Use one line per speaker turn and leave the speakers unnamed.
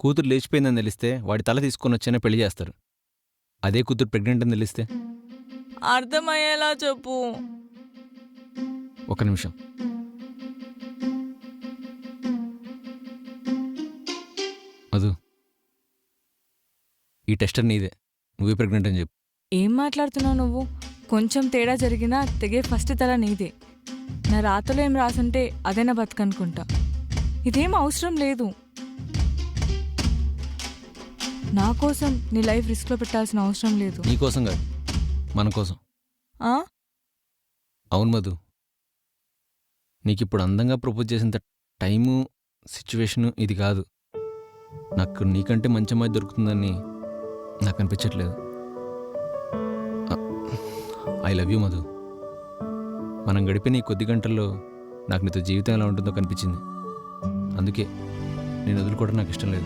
కూతురు లేచిపోయిందని తెలిస్తే వాడి తల తీసుకొని వచ్చైనా పెళ్ళి చేస్తారు. అదే కూతురు ప్రెగ్నెంట్ అని తెలిస్తే?
అర్థమయ్యేలా చెప్పు.
ఒక నిమిషం. మధు ఈ టెస్టర్ నీదే. నువ్వే ప్రెగ్నెంట్ అని చెప్పు.
ఏం మాట్లాడుతున్నావు నువ్వు? కొంచెం తేడా జరిగినా తెగే ఫస్ట్ తల నీదే. నా రాతలో ఏం రాసుంటే అదే నా బతుకనుకుంటా. ఇదేం అవసరం లేదు. నా కోసం నీ లైఫ్ రిస్క్లో పెట్టాల్సిన అవసరం లేదు.
నీ కోసం కాదు. మన కోసం.
ఆ?
అవును మధు. నీకు ఇప్పుడు అందంగా ప్రపోజ్ చేసేంత టైము సిచ్యువేషను ఇది కాదు. నాకు నీకంటే మంచి అమ్మాయి దొరుకుతుందని నాకు అనిపించట్లేదు. I love you Madhu. మనం గడిపిన ఈ కొద్ది గంటల్లో నాకు నీతో జీవితం ఎలా ఉంటుందో కనిపించింది. అందుకే నేను వదులుకోవడం నాకు ఇష్టం లేదు.